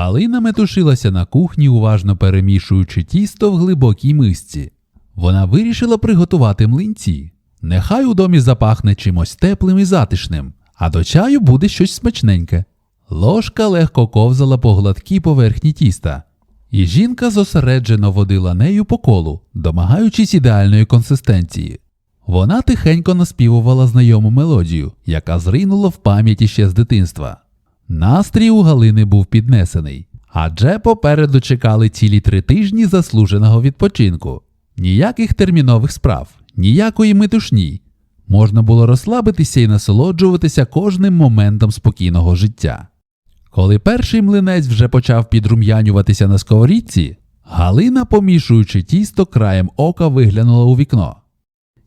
Галина метушилася на кухні, уважно перемішуючи тісто в глибокій мисці. Вона вирішила приготувати млинці. Нехай у домі запахне чимось теплим і затишним, а до чаю буде щось смачненьке. Ложка легко ковзала по гладкій поверхні тіста, і жінка зосереджено водила нею по колу, домагаючись ідеальної консистенції. Вона тихенько наспівувала знайому мелодію, яка зринула в пам'яті ще з дитинства. Настрій у Галини був піднесений, адже попереду чекали цілі три тижні заслуженого відпочинку. Ніяких термінових справ, ніякої метушні. Можна було розслабитися і насолоджуватися кожним моментом спокійного життя. Коли перший млинець вже почав підрум'янюватися на сковорідці, Галина, помішуючи тісто, краєм ока виглянула у вікно.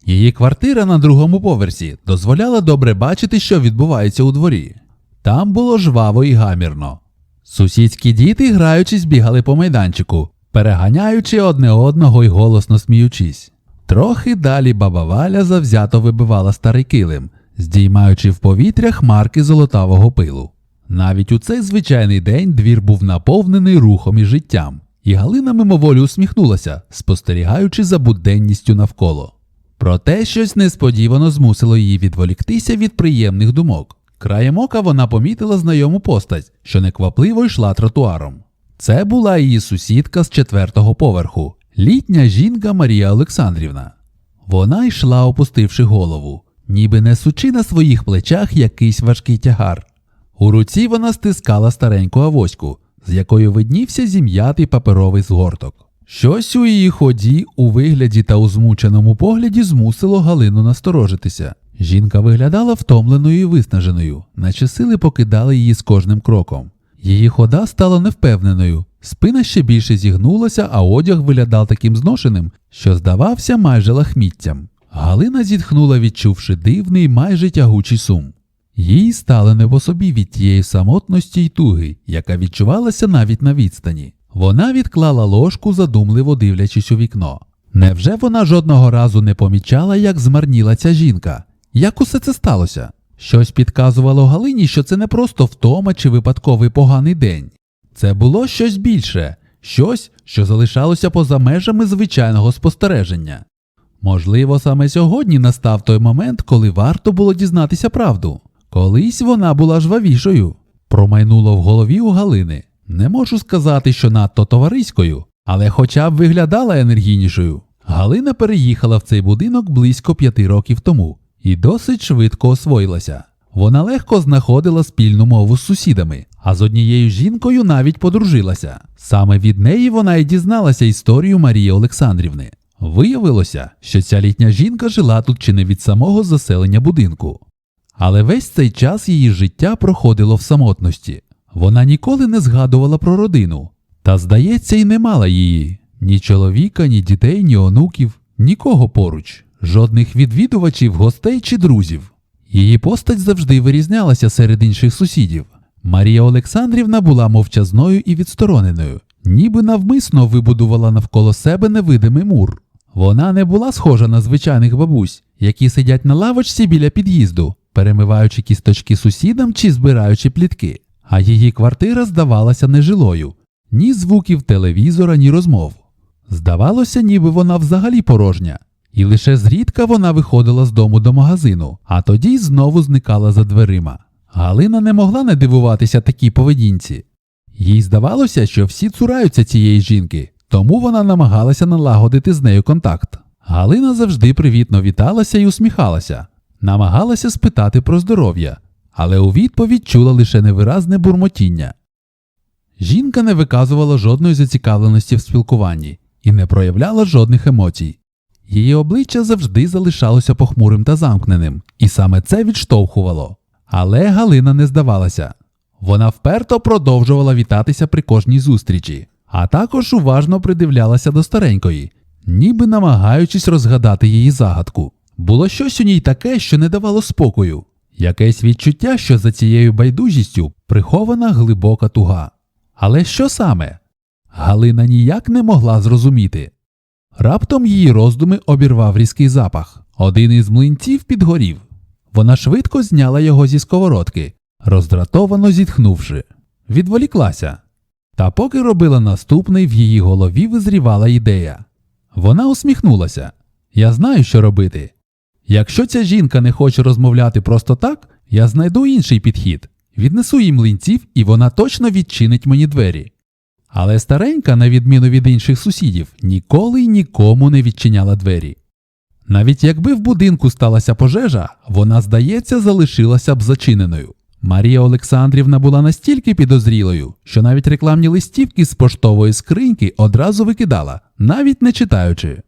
Її квартира на другому поверсі дозволяла добре бачити, що відбувається у дворі. Там було жваво і гамірно. Сусідські діти, граючись, бігали по майданчику, переганяючи одне одного і голосно сміючись. Трохи далі баба Валя завзято вибивала старий килим, здіймаючи в повітря хмарки золотавого пилу. Навіть у цей звичайний день двір був наповнений рухом і життям, і Галина мимоволі усміхнулася, спостерігаючи за буденністю навколо. Проте щось несподівано змусило її відволіктися від приємних думок. Краєм ока вона помітила знайому постать, що неквапливо йшла тротуаром. Це була її сусідка з четвертого поверху, літня жінка Марія Олександрівна. Вона йшла, опустивши голову, ніби несучи на своїх плечах якийсь важкий тягар. У руці вона стискала стареньку авоську, з якою виднівся зім'ятий паперовий згорток. Щось у її ході, у вигляді та у змученому погляді змусило Галину насторожитися. Жінка виглядала втомленою і виснаженою, наче сили покидали її з кожним кроком. Її хода стала невпевненою, спина ще більше зігнулася, а одяг виглядав таким зношеним, що здавався майже лахміттям. Галина зітхнула, відчувши дивний, майже тягучий сум. Їй стало не по собі від тієї самотності й туги, яка відчувалася навіть на відстані. Вона відклала ложку, задумливо дивлячись у вікно. Невже вона жодного разу не помічала, як змарніла ця жінка? Як усе це сталося? Щось підказувало Галині, що це не просто втома чи випадковий поганий день. Це було щось більше, щось, що залишалося поза межами звичайного спостереження. Можливо, саме сьогодні настав той момент, коли варто було дізнатися правду. Колись вона була жвавішою. Промайнуло в голові у Галини. Не можу сказати, що надто товариською, але хоча б виглядала енергійнішою. Галина переїхала в цей будинок близько п'яти років тому і досить швидко освоїлася. Вона легко знаходила спільну мову з сусідами, а з однією жінкою навіть подружилася. Саме від неї вона й дізналася історію Марії Олександрівни. Виявилося, що ця літня жінка жила тут чи не від самого заселення будинку. Але весь цей час її життя проходило в самотності. Вона ніколи не згадувала про родину, та, здається, й не мала її ні чоловіка, ні дітей, ні онуків, нікого поруч, жодних відвідувачів, гостей чи друзів. Її постать завжди вирізнялася серед інших сусідів. Марія Олександрівна була мовчазною і відстороненою, ніби навмисно вибудувала навколо себе невидимий мур. Вона не була схожа на звичайних бабусь, які сидять на лавочці біля під'їзду, перемиваючи кісточки сусідам чи збираючи плітки, а її квартира здавалася нежилою ні звуків телевізора, ні розмов. Здавалося, ніби вона взагалі порожня, і лише зрідка вона виходила з дому до магазину, а тоді знову зникала за дверима. Галина не могла не дивуватися такій поведінці. Їй здавалося, що всі цураються цієї жінки, тому вона намагалася налагодити з нею контакт. Галина завжди привітно віталася і усміхалася, намагалася спитати про здоров'я, але у відповідь чула лише невиразне бурмотіння. Жінка не виказувала жодної зацікавленості в спілкуванні і не проявляла жодних емоцій. Її обличчя завжди залишалося похмурим та замкненим, і саме це відштовхувало. Але Галина не здавалася. Вона вперто продовжувала вітатися при кожній зустрічі, а також уважно придивлялася до старенької, ніби намагаючись розгадати її загадку. Було щось у ній таке, що не давало спокою, якесь відчуття, що за цією байдужістю прихована глибока туга. Але що саме? Галина ніяк не могла зрозуміти. Раптом її роздуми обірвав різкий запах. Один із млинців підгорів. Вона швидко зняла його зі сковородки, роздратовано зітхнувши. Відволіклася. Та поки робила наступний, в її голові визрівала ідея. Вона усміхнулася. Я знаю, що робити. Якщо ця жінка не хоче розмовляти просто так, я знайду інший підхід. Віднесу їй млинців, і вона точно відчинить мені двері. Але старенька, на відміну від інших сусідів, ніколи й нікому не відчиняла двері. Навіть якби в будинку сталася пожежа, вона, здається, залишилася б зачиненою. Марія Олександрівна була настільки підозрілою, що навіть рекламні листівки з поштової скриньки одразу викидала, навіть не читаючи.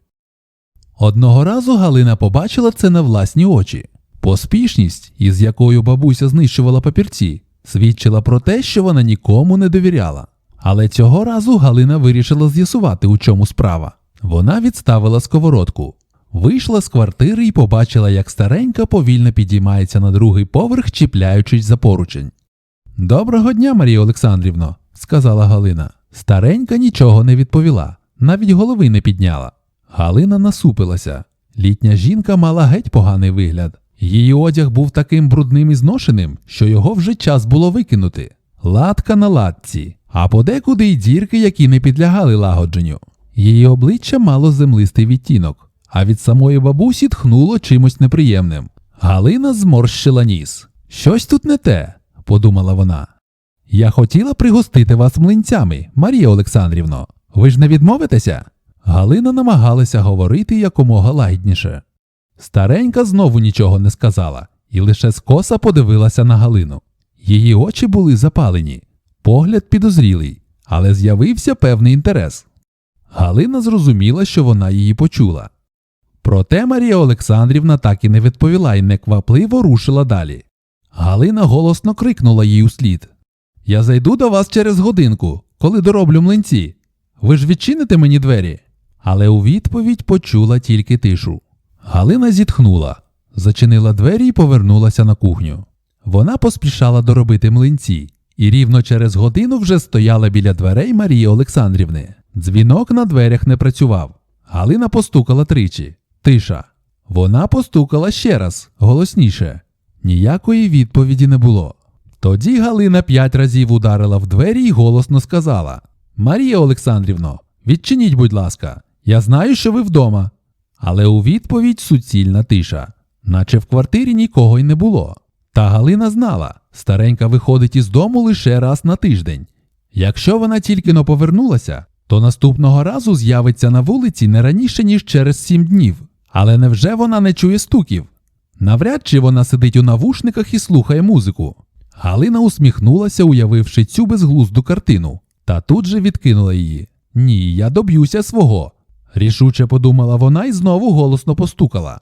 Одного разу Галина побачила це на власні очі. Поспішність, із якою бабуся знищувала папірці, свідчила про те, що вона нікому не довіряла. Але цього разу Галина вирішила з'ясувати, у чому справа. Вона відставила сковородку, вийшла з квартири і побачила, як старенька повільно підіймається на другий поверх, чіпляючись за поручень. Доброго дня, Марія Олександрівно, сказала Галина. Старенька нічого не відповіла, навіть голови не підняла. Галина насупилася. Літня жінка мала геть поганий вигляд. Її одяг був таким брудним і зношеним, що його вже час було викинути. Латка на латці, а подекуди й дірки, які не підлягали лагодженню. Її обличчя мало землистий відтінок, а від самої бабусі тхнуло чимось неприємним. Галина зморщила ніс. Щось тут не те, подумала вона. Я хотіла пригостити вас млинцями, Марія Олександрівно. Ви ж не відмовитеся? Галина намагалася говорити якомога лагідніше. Старенька знову нічого не сказала і лише скоса подивилася на Галину. Її очі були запалені, погляд підозрілий, але з'явився певний інтерес. Галина зрозуміла, що вона її почула. Проте Марія Олександрівна так і не відповіла і неквапливо рушила далі. Галина голосно крикнула їй услід Я зайду до вас через годинку, коли дороблю млинці. Ви ж відчините мені двері? Але у відповідь почула тільки тишу. Галина зітхнула, зачинила двері і повернулася на кухню. Вона поспішала доробити млинці, і рівно через годину вже стояла біля дверей Марії Олександрівни. Дзвінок на дверях не працював. Галина постукала тричі. Тиша. Вона постукала ще раз, голосніше. Ніякої відповіді не було. Тоді Галина п'ять разів ударила в двері і голосно сказала: Марія Олександрівно, відчиніть, будь ласка, я знаю, що ви вдома. Але у відповідь суцільна тиша, наче в квартирі нікого й не було. Та Галина знала, старенька виходить із дому лише раз на тиждень. Якщо вона тільки но повернулася, то наступного разу з'явиться на вулиці не раніше, ніж через сім днів. Але невже вона не чує стуків? Навряд чи вона сидить у навушниках і слухає музику. Галина усміхнулася, уявивши цю безглузду картину, та тут же відкинула її. Ні, я доб'юся свого. Рішуче подумала вона і знову голосно постукала.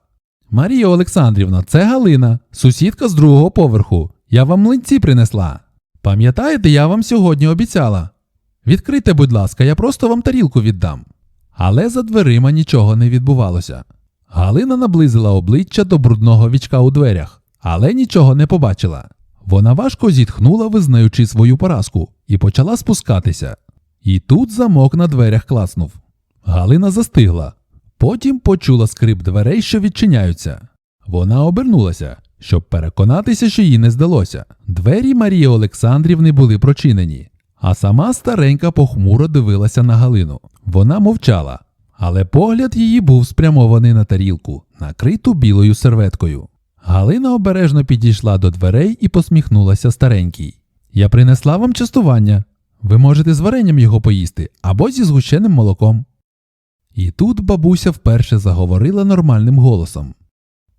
Марія Олександрівна, це Галина, сусідка з другого поверху. Я вам млинці принесла. Пам'ятаєте, я вам сьогодні обіцяла. Відкрийте, будь ласка, я просто вам тарілку віддам. Але за дверима нічого не відбувалося. Галина наблизила обличчя до брудного вічка у дверях, але нічого не побачила. Вона важко зітхнула, визнаючи свою поразку, і почала спускатися. І тут замок на дверях класнув. Галина застигла. Потім почула скрип дверей, що відчиняються. Вона обернулася, щоб переконатися, що їй не здалося. Двері Марії Олександрівни були прочинені, а сама старенька похмуро дивилася на Галину. Вона мовчала, але погляд її був спрямований на тарілку, накриту білою серветкою. Галина обережно підійшла до дверей і посміхнулася старенькій. Я принесла вам частування. Ви можете з варенням його поїсти або зі згущеним молоком. І тут бабуся вперше заговорила нормальним голосом.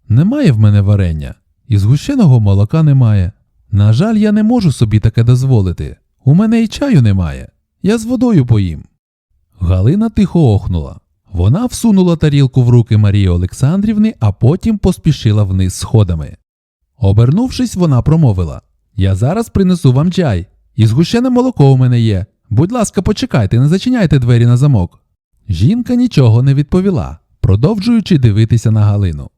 Немає в мене варення, і згущеного молока немає. На жаль, я не можу собі таке дозволити. У мене і чаю немає. Я з водою поїм. Галина тихо охнула. Вона всунула тарілку в руки Марії Олександрівни, а потім поспішила вниз сходами. Обернувшись, вона промовила Я зараз принесу вам чай, і згущене молоко у мене є. Будь ласка, почекайте, не зачиняйте двері на замок. Жінка нічого не відповіла, продовжуючи дивитися на Галину.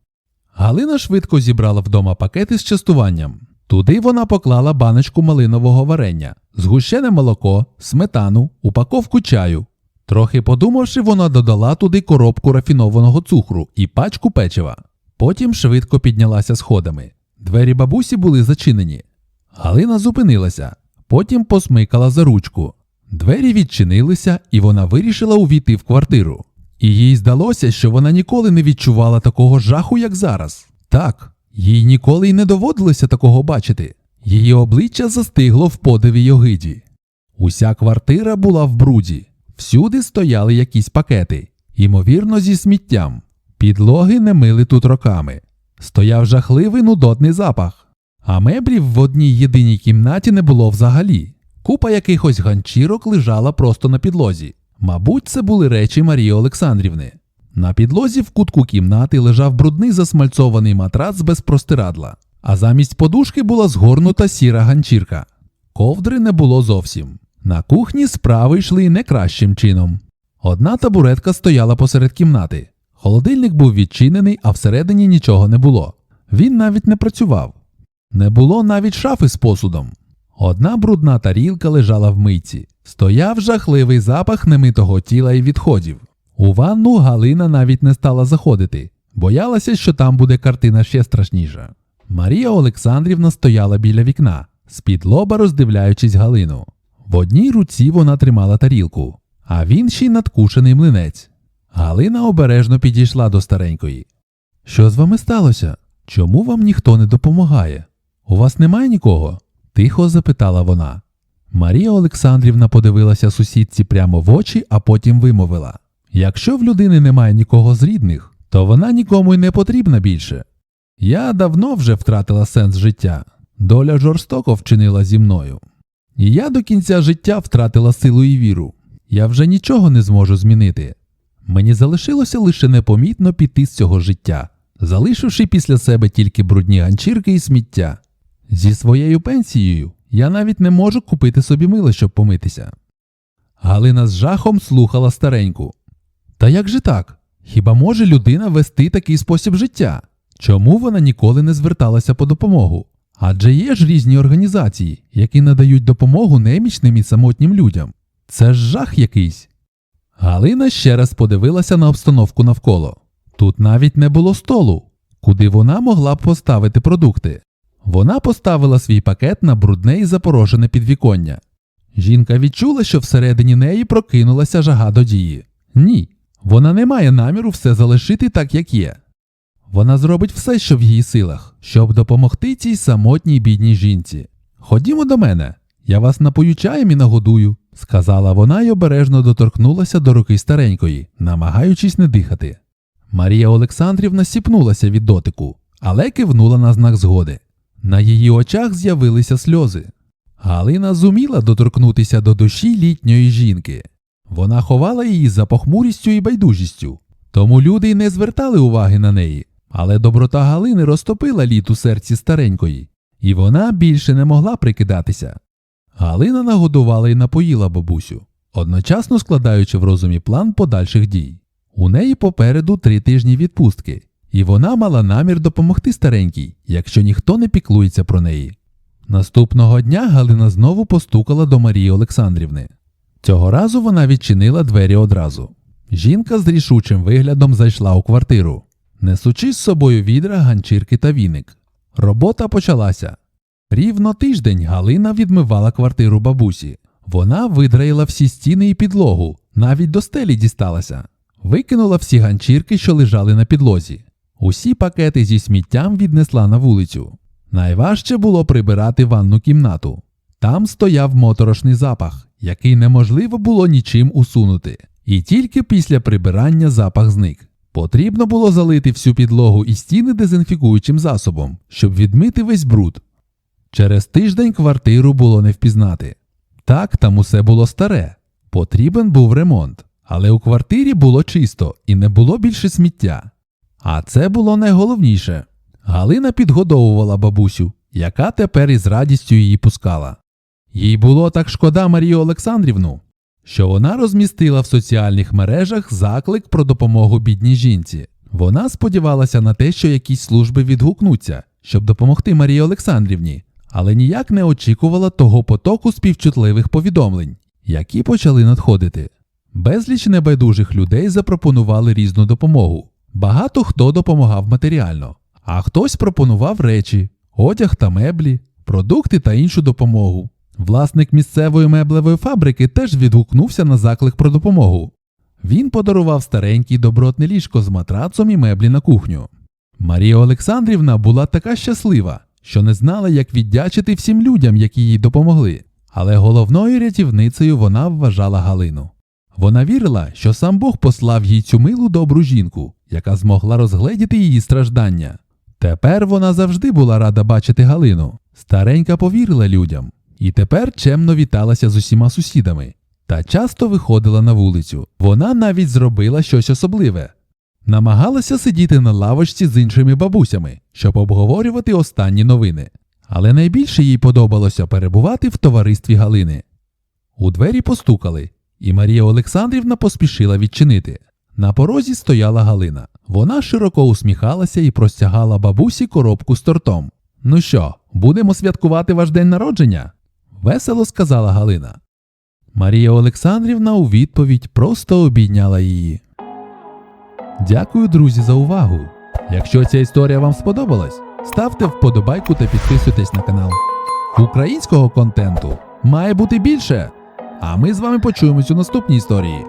Галина швидко зібрала вдома пакети з частуванням. Туди вона поклала баночку малинового варення, згущене молоко, сметану, упаковку чаю. Трохи подумавши, вона додала туди коробку рафінованого цукру і пачку печива. Потім швидко піднялася сходами. Двері бабусі були зачинені. Галина зупинилася, потім посмикала за ручку. Двері відчинилися, і вона вирішила увійти в квартиру. І їй здалося, що вона ніколи не відчувала такого жаху, як зараз. Так, їй ніколи й не доводилося такого бачити. Її обличчя застигло в подиві й огиді. Уся квартира була в бруді. Всюди стояли якісь пакети, ймовірно, зі сміттям. Підлоги не мили тут роками. Стояв жахливий нудотний запах. А меблів в одній єдиній кімнаті не було взагалі. Купа якихось ганчірок лежала просто на підлозі. Мабуть, це були речі Марії Олександрівни. На підлозі в кутку кімнати лежав брудний засмальцований матрац без простирадла, а замість подушки була згорнута сіра ганчірка. Ковдри не було зовсім. На кухні справи йшли не кращим чином. Одна табуретка стояла посеред кімнати. Холодильник був відчинений, а всередині нічого не було. Він навіть не працював. Не було навіть шафи з посудом. Одна брудна тарілка лежала в мийці. Стояв жахливий запах немитого тіла і відходів. У ванну Галина навіть не стала заходити, боялася, що там буде картина ще страшніша. Марія Олександрівна стояла біля вікна, з-під лоба роздивляючись Галину. В одній руці вона тримала тарілку, а в іншій надкушений млинець. Галина обережно підійшла до старенької. Що з вами сталося? Чому вам ніхто не допомагає? У вас немає нікого? Тихо запитала вона. Марія Олександрівна подивилася сусідці прямо в очі, а потім вимовила: Якщо в людини немає нікого з рідних, то вона нікому й не потрібна більше. Я давно вже втратила сенс життя. Доля жорстоко вчинила зі мною. І я до кінця життя втратила силу і віру. Я вже нічого не зможу змінити. Мені залишилося лише непомітно піти з цього життя, залишивши після себе тільки брудні ганчірки і сміття. Зі своєю пенсією я навіть не можу купити собі мило, щоб помитися. Галина з жахом слухала стареньку. Та як же так? Хіба може людина вести такий спосіб життя? Чому вона ніколи не зверталася по допомогу? Адже є ж різні організації, які надають допомогу немічним і самотнім людям. Це ж жах якийсь. Галина ще раз подивилася на обстановку навколо. Тут навіть не було столу, куди вона могла б поставити продукти. Вона поставила свій пакет на брудне і запорожене підвіконня. Жінка відчула, що всередині неї прокинулася жага до дії. Ні, вона не має наміру все залишити так, як є. Вона зробить все, що в її силах, щоб допомогти цій самотній бідній жінці. Ходімо до мене, я вас напою чаєм і нагодую, сказала вона й обережно доторкнулася до руки старенької, намагаючись не дихати. Марія Олександрівна сіпнулася від дотику, але кивнула на знак згоди. На її очах з'явилися сльози. Галина зуміла доторкнутися до душі літньої жінки. Вона ховала її за похмурістю і байдужістю, тому люди й не звертали уваги на неї. Але доброта Галини розтопила лід у серці старенької, і вона більше не могла прикидатися. Галина нагодувала і напоїла бабусю, одночасно складаючи в розумі план подальших дій. У неї попереду три тижні відпустки, і вона мала намір допомогти старенькій, якщо ніхто не піклується про неї. Наступного дня Галина знову постукала до Марії Олександрівни. Цього разу вона відчинила двері одразу. Жінка з рішучим виглядом зайшла у квартиру, несучи з собою відра, ганчірки та віник. Робота почалася. Рівно тиждень Галина відмивала квартиру бабусі. Вона видраїла всі стіни і підлогу, навіть до стелі дісталася, викинула всі ганчірки, що лежали на підлозі. Усі пакети зі сміттям віднесла на вулицю. Найважче було прибирати ванну кімнату. Там стояв моторошний запах, який неможливо було нічим усунути. І тільки після прибирання запах зник. Потрібно було залити всю підлогу і стіни дезінфікуючим засобом, щоб відмити весь бруд. Через тиждень квартиру було не впізнати. Так, там усе було старе. Потрібен був ремонт, але у квартирі було чисто і не було більше сміття. А це було найголовніше. Галина підгодовувала бабусю, яка тепер із радістю її пускала. Їй було так шкода Марію Олександрівну, що вона розмістила в соціальних мережах заклик про допомогу бідній жінці. Вона сподівалася на те, що якісь служби відгукнуться, щоб допомогти Марії Олександрівні, але ніяк не очікувала того потоку співчутливих повідомлень, які почали надходити. Безліч небайдужих людей запропонували різну допомогу. Багато хто допомагав матеріально, а хтось пропонував речі, одяг та меблі, продукти та іншу допомогу. Власник місцевої меблевої фабрики теж відгукнувся на заклик про допомогу. Він подарував старенький добротне ліжко з матрацом і меблі на кухню. Марія Олександрівна була така щаслива, що не знала, як віддячити всім людям, які їй допомогли. Але головною рятівницею вона вважала Галину. Вона вірила, що сам Бог послав їй цю милу добру жінку, яка змогла розгледіти її страждання. Тепер вона завжди була рада бачити Галину. Старенька повірила людям і тепер чемно віталася з усіма сусідами та часто виходила на вулицю. Вона навіть зробила щось особливе. Намагалася сидіти на лавочці з іншими бабусями, щоб обговорювати останні новини. Але найбільше їй подобалося перебувати в товаристві Галини. У двері постукали, і Марія Олександрівна поспішила відчинити. На порозі стояла Галина. Вона широко усміхалася і простягала бабусі коробку з тортом. Ну що, будемо святкувати ваш день народження? весело сказала Галина. Марія Олександрівна у відповідь просто обійняла її. Дякую, друзі, за увагу. Якщо ця історія вам сподобалась, ставте вподобайку та підписуйтесь на канал. Українського контенту має бути більше. А ми з вами почуємось у наступній історії.